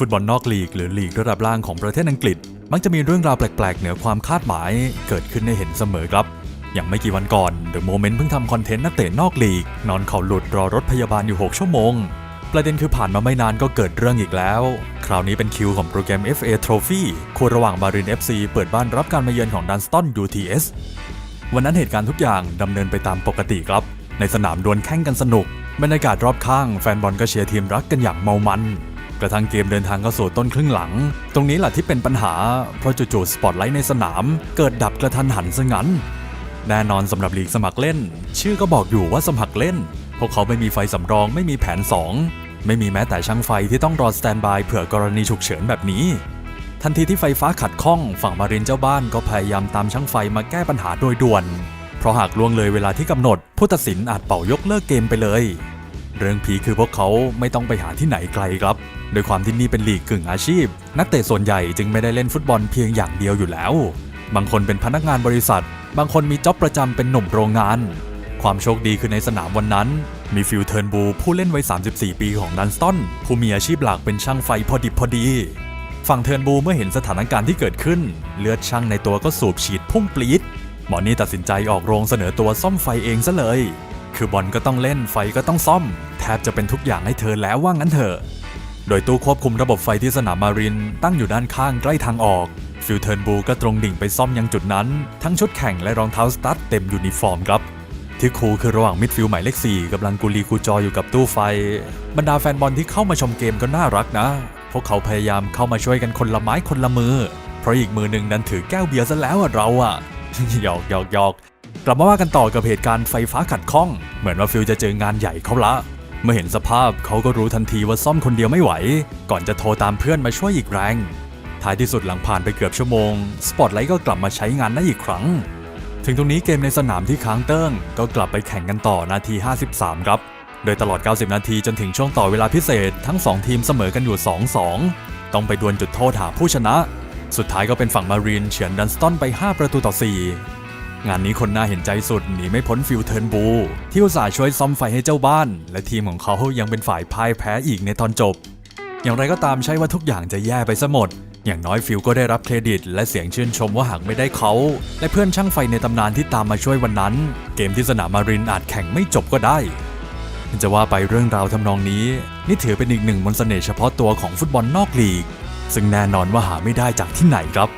ฟุตบอลนอกลีกหรือลีกระดับล่างของประเทศอังกฤษ มักจะมีเรื่องราวแปลกๆ เหนือความคาดหมายเกิดขึ้นให้เห็นเสมอครับ อย่างไม่กี่วันก่อนเดอะโมเมนต์เพิ่งทำคอนเทนต์นักเตะนอกลีก นอนเข่าหลุดรอรถพยาบาลอยู่ 6 ชั่วโมง ประเด็นคือผ่านมาไม่นานก็เกิดเรื่องอีกแล้ว คราวนี้เป็นคิวของโปรแกรม FA Trophy คู่ระหว่างมาริน FC เปิดบ้านรับการมาเยือนของดันสตัน UTS วันนั้นเหตุการณ์ทุกอย่างดำเนินไปตามปกติครับ ในสนามดวลแข่งกันสนุกบรรยากาศรอบข้างแฟนบอลก็เชียร์ทีมรักกันอย่างเมามัน กระทั่งเกมเดินทางเข้าสู่ต้นครึ่งหลัง ตรงนี้แหละที่เป็นปัญหา เพราะจู่ๆสปอตไลท์ในสนาม เกิดดับกระทันหันซะงั้น แน่นอนสำหรับลีกสมัครเล่น ชื่อก็บอกอยู่ว่าสมัครเล่น พวกเขาไม่มีไฟสำรองไม่มีแผน 2 ไม่มีแม้แต่ช่างไฟที่ต้องรอสแตนบายเผื่อกรณีฉุกเฉินแบบนี้ ทันทีที่ไฟฟ้าขัดข้อง ฝั่งมารินเจ้าบ้านก็พยายามตามช่างไฟมาแก้ปัญหาโดยด่วน เพราะหากล่วงเลยเวลาที่กำหนดผู้ตัดสินอาจเป่ายกเลิกเกมไปเลย เรื่องผีคือพวกเขาไม่ต้องไปหาที่ไหนไกลครับ โดยความที่นี่เป็นลีกกึ่งอาชีพ นักเตะส่วนใหญ่จึงไม่ได้เล่นฟุตบอลเพียงอย่างเดียวอยู่แล้ว บางคนเป็นพนักงานบริษัท บางคนมีจ็อบประจำเป็นหนุ่มโรงงาน ความโชคดีคือในสนามวันนั้น มีฟิลเทิร์นบูผู้เล่นวัย 34 ปีของดันสตันผู้มีอาชีพหลักเป็นช่างไฟพอดิบพอดีฝั่งเทิร์นบูเมื่อเห็นสถานการณ์ที่เกิดขึ้น เลือดช่างในตัวก็สูบฉีดพุ่งปลีดหมอนี่ตัดสินใจออกโรงเสนอตัวซ่อมไฟเองซะเลย คือบอลก็ต้องเล่นไฟก็ต้องซ่อม แทบจะเป็นทุกอย่างให้เธอแล้วว่างั้นเถอะ โดยตู้ควบคุมระบบไฟที่สนามมารินตั้งอยู่ด้านข้างใกล้ทางออก ฟิลเทิร์นบูก็ตรงดิ่งไปซ่อมยังจุดนั้น ทั้งชุดแข่งและรองเท้าสตั๊ดเต็มยูนิฟอร์มครับที่คูลคือระหว่างมิดฟิลด์หมายเลข4กำลังกุลีกูจออยู่กับตู้ไฟ บรรดาแฟนบอลที่เข้ามาชมเกมก็น่ารักนะ พวกเขาพยายามเข้ามาช่วยกันคนละไม้คนละมือ เพราะอีกมือหนึ่งนั้นถือแก้วเบียร์ซะแล้วอะเราอะหยอกหยอกหยอกกลับมาว่ากันต่อกับเหตุการณ์ไฟฟ้าขัดข้อง เหมือนว่าฟิลจะเจองานใหญ่เขาละ เมื่อเห็นสภาพเขาก็รู้ทันทีว่าซ่อมคนเดียวไม่ไหว ก่อนจะโทรตามเพื่อนมาช่วยอีกแรง ท้ายที่สุดหลังผ่านไปเกือบชั่วโมง สปอตไลท์ก็กลับมาใช้งานได้อีกครั้ง ถึงตรงนี้เกมในสนามที่ค้างเติ้ง ก็กลับไปแข่งกันต่อนาที 53 ครับ โดยตลอด 90 นาทีจนถึงช่วงต่อเวลาพิเศษ ทั้ง 2 ทีมเสมอกันอยู่ 2-2 ต้องไปดวลจุดโทษหาผู้ชนะ สุดท้ายก็เป็นฝั่งมารีนเฉือนดันสตันไป 5 ประตูต่อ 4 งานนี้คนน่าเห็นใจสุดหนีไม่พ้นฟิลเทิร์นบู ที่อุตส่าห์ช่วยซ่อมไฟให้เจ้าบ้าน และทีมของเขายังเป็นฝ่ายพ่ายแพ้อีกในตอนจบ อย่างไรก็ตามใช่ว่าทุกอย่างจะแย่ไปซะหมด อย่างน้อยฟิลก็ได้รับเครดิต และเสียงชื่นชมว่าหากไม่ได้เขา และเพื่อนช่างไฟในตำนานที่ตามมาช่วยวันนั้น เกมที่สนามมารินอาจแข่งไม่จบก็ได้จะว่าไปเรื่องราวทำนองนี้ นี่ถือเป็นอีกหนึ่งมนต์เสน่ห์เฉพาะตัวของฟุตบอลนอกลีก ซึ่งแน่นอนว่าหาไม่ได้จากที่ไหนครับ